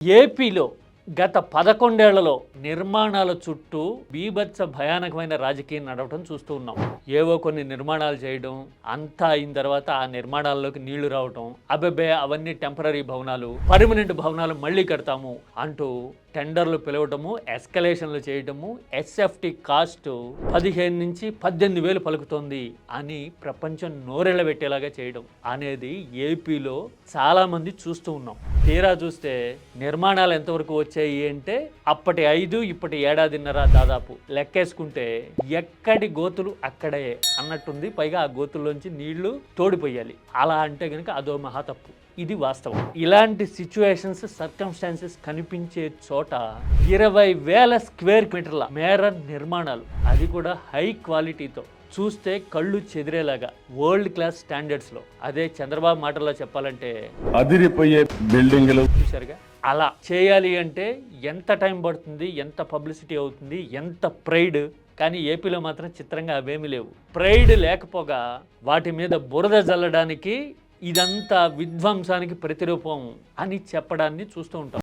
ఏపీలో గత పదకొండేళ్ళలో నిర్మాణాల చుట్టూ బీభత్స భయానకమైన రాజకీయం నడవటం చూస్తూ ఉన్నాం. ఏవో కొన్ని నిర్మాణాలు చేయడం అంతా అయిన తర్వాత ఆ నిర్మాణాల్లోకి నీళ్ళు రావటం అబెబే అవన్నీ టెంపరీ భవనాలు పర్మనెంట్ భవనాలు మళ్ళీ కడతాము అంటూ టెండర్లు పిలవటము ఎస్కలేషన్లు చేయటము ఎస్ఎఫ్టి కాస్ట్ పదిహేను నుంచి పద్దెనిమిది వేలు పలుకుతోంది అని ప్రపంచం నోరెళ్ళ పెట్టేలాగా చేయడం అనేది ఏపీలో చాలా మంది చూస్తూ ఉన్నాం. తీరా చూస్తే నిర్మాణాలు ఎంతవరకు వచ్చాయి అంటే అప్పటి ఐదు ఇప్పటి ఏడాదిన్నర దాదాపు లెక్కేసుకుంటే ఎక్కడి గోతులు అక్కడే అన్నట్టుంది. పైగా ఆ గోతుల్లోంచి నీళ్ళు తోడిపోయాలి. అలా అంటే కనుక అదో మహా తప్పు. ఇది వాస్తవం. ఇలాంటి సిచ్యువేషన్స్ సర్కమ్స్టాన్సెస్ కనిపించే చోట ఇరవై వేల స్క్వేర్ మీటర్ల మేర నిర్మాణాలు అది కూడా హై క్వాలిటీతో చూస్తే కళ్ళు చెదిరేలాగా వరల్డ్ క్లాస్ స్టాండర్డ్స్లో అదే చంద్రబాబు మాటల్లో చెప్పాలంటే అదిరిపోయే బిల్డింగులు చూశారుగా? అలా చేయాలి అంటే ఎంత టైం పడుతుంది ఎంత పబ్లిసిటీ అవుతుంది ఎంత ప్రైడ్ కానీ ఏపీలో మాత్రం చిత్రంగా అవేమీ లేవు. ప్రైడ్ లేకపోగా వాటి మీద బురద జల్లడానికి ఇదంతా విధ్వంసానికి ప్రతిరూపం అని చెప్పడాన్ని చూస్తూ ఉంటాం.